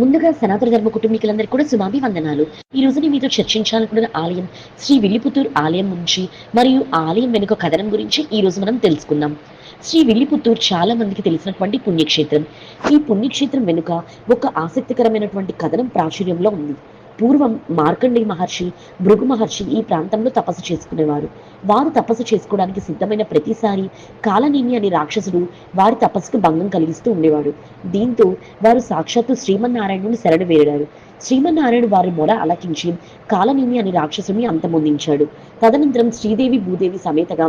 ముందుగా సనాతన ధర్మ కుటుంబీకులందరికీ కూడా శుభాభివందనాలు. ఈ రోజు నేను మీతో చర్చించాలనుకున్న ఆలయం శ్రీ విల్లిపుత్తూరు ఆలయం నుంచి మరియు ఆలయం వెనుక కథనం గురించి ఈ రోజు మనం తెలుసుకుందాం. శ్రీ విల్లిపుత్తూరు చాలా మందికి తెలిసినటువంటి పుణ్యక్షేత్రం. ఈ పుణ్యక్షేత్రం వెనుక ఒక ఆసక్తికరమైనటువంటి కథనం ప్రాచుర్యంలో ఉంది. పూర్వం మార్కండి మహర్షి భృగు మహర్షి ఈ ప్రాంతంలో తపస్సు చేసుకునేవారు. వారు తపస్సు చేసుకోవడానికి సిద్ధమైన ప్రతిసారి కాలనేమి అనే రాక్షసుడు వారి తపస్సుకు భంగం కలిగిస్తూ ఉండేవాడు. దీంతో వారు సాక్షాత్తు శ్రీమన్నారాయణుని శరణు వేరారు శ్రీమన్నారాయణ వారి మొర అలకించి కాలనేమి అనే రాక్షసుని అంతమొందించాడు. తదనంతరం శ్రీదేవి భూదేవి సమేతగా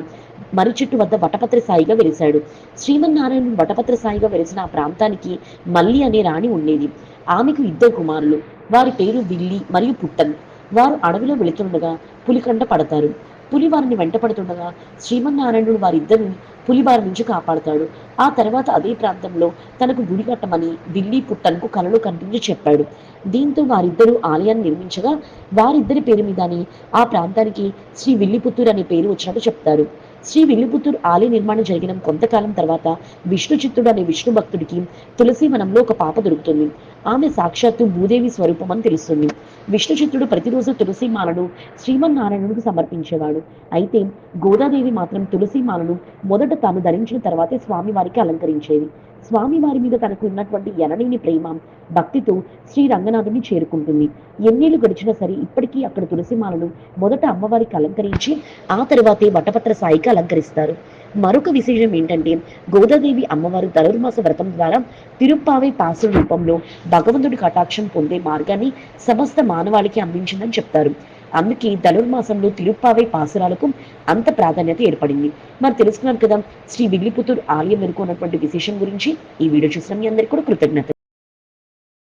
మర్రి చెట్టు వద్ద వటపత్ర సాయిగా వెలిశాడు శ్రీమన్నారాయణ వటపత్ర సాయిగా వెలిసిన ఆ ప్రాంతానికి మల్లి అనే రాణి ఉండేది. ఆమెకు ఇద్దరు కుమారులు. వారి పేరు విల్లి మరియు పుట్టన్. వారు అడవిలో వెళుతుండగా పులికంట పడతారు. పులి వారిని వెంటపడుతుండగా శ్రీమన్నారాయణుడు వారిద్దరిని పులిబారి నుంచి కాపాడతాడు. ఆ తర్వాత అదే ప్రాంతంలో తనకు గుడి కట్టమని విల్లి పుట్టన్కు కలలు కనిపించి చెప్పాడు. దీంతో వారిద్దరూ ఆలయాన్ని నిర్మించగా వారిద్దరి పేరు మీదని ఆ ప్రాంతానికి శ్రీ విల్లిపుత్తూరు అనే పేరు వచ్చినట్టు చెప్తారు. శ్రీ విల్లిపుత్తూరు ఆలయ నిర్మాణం జరిగిన కొంతకాలం తర్వాత విష్ణుచిత్తుడు అనే విష్ణు భక్తుడికి తులసి మనంలో ఒక పాప దొరుకుతుంది. ఆమె సాక్షాత్తు భూదేవి స్వరూపం అని తెలుస్తుంది. విష్ణుచిత్తుడు ప్రతిరోజు తులసి మాలను శ్రీమన్నారాయణుడికి సమర్పించేవాడు. అయితే గోదాదేవి మాత్రం తులసి మాలను మొదట తాను ధరించిన తర్వాతే స్వామివారికి అలంకరించేది. స్వామివారి మీద తనకు ఉన్నటువంటి ఎనలేని ప్రేమ భక్తితో శ్రీ రంగనాథుని చేరుకుంటుంది. ఎన్నేళ్ళు గడిచినా సరే ఇప్పటికీ అక్కడ తులసిమాలను మొదట అమ్మవారికి అలంకరించి ఆ తర్వాతే వటపత్ర సాయికి అలంకరిస్తారు. మరొక విశేషం ఏంటంటే గోదాదేవి అమ్మవారు ధనుర్మాస వ్రతం ద్వారా తిరుప్పావై పాసుల రూపంలో భగవంతుడి కటాక్షం పొందే మార్గాన్ని సమస్త మానవాళికి అందించిందని చెప్తారు. అందుకే ధనుర్మాసంలో తిరుప్పావై పాసురాలకు అంత ప్రాధాన్యత ఏర్పడింది. మరి తెలుసుకున్నారు కదా శ్రీ విల్లిపుత్తూరు ఆలయం వెనుకున్నటువంటి విశేషం గురించి ఈ వీడియో చూసిన మీ అందరికీ కూడా కృతజ్ఞత